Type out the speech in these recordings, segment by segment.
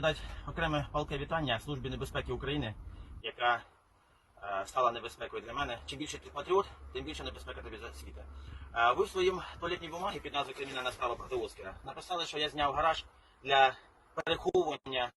передати окреме палке вітання Службі небезпеки України, яка е, стала небезпекою для мене. Чим більше ти патріот, тим більше небезпека тобі засвіта. Е, ви в своїм туалетній бумагі під назвою Кримінальна справа проти Оскара написали, що я зняв гараж для переховування.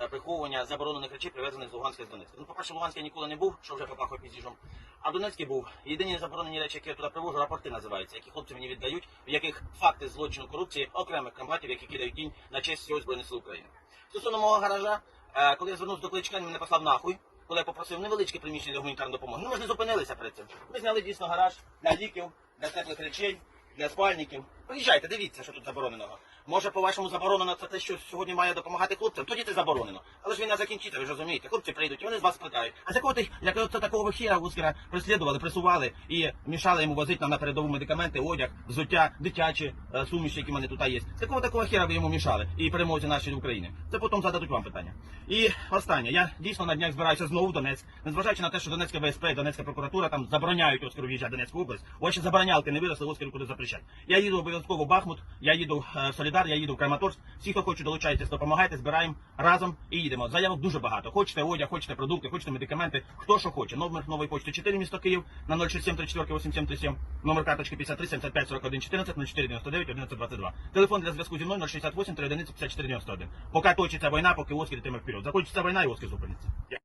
Е, Приховування заборонених речей, привезених з Луганська з Донецька. Ну, по-перше, в Луганськ я ніколи не був, що вже попахав піздіжом. А Донецький був. Єдині заборонені речі, які я туди привожу, рапорти називаються, які хлопці мені віддають, в яких факти злочину корупції окремих комбатів, які кидають тінь на честь всього Збройних сил України. Стосовно мого гаража, е, коли я звернувся до кличка, він мене послав нахуй. Коли я попросив невеличке приміщення для гуманітарної допомоги. Ну ми ж не зупинилися перед цим. Ми зняли дійсно гараж для ліків, для теплих речей, для спальників. Приїжджайте, дивіться, що тут забороненого. Може, по-вашому заборонено це те, що сьогодні має допомагати хлопцям, тоді це заборонено. Але ж війна закінчиться, ви ж розумієте. Хлопці прийдуть, і вони з вас спитають. А з якого ти, як це такого хіра Гускера преслідували, пресували і мішали йому возити нам на передову медикаменти, одяг, взуття, дитячі е, суміші, які в мене тут є. З якого такого хіра ви йому мішали і переможці наші в Україні? Це потім зададуть вам питання. І останнє, я дійсно на днях збираюся знову в Донецьк, незважаючи на те, що Донецька ВСП Донецька прокуратура там забороняють Оскару в'їжджати Донецьку область. Ще заборонялки не виросли, Оскару куди запрещать. Я їду обов'язково Бахмут, я їду е, в Солідар, я їду в Краматорськ. Всі, хто хоче, долучайтесь, допомагайте, збираємо разом і їдемо. Заявок дуже багато. Хочете одяг, хочете продукти, хочете медикаменти, хто що хоче. Номер нової почти 4 місто Київ на 067 34 8737, номер карточки 53 75 41 14 04 99 11 22. Телефон для зв'язку зі мною 068 3 54 91. Поки точиться війна, поки Оскар йтиме вперед. Закінчиться війна і Оскар зупиниться.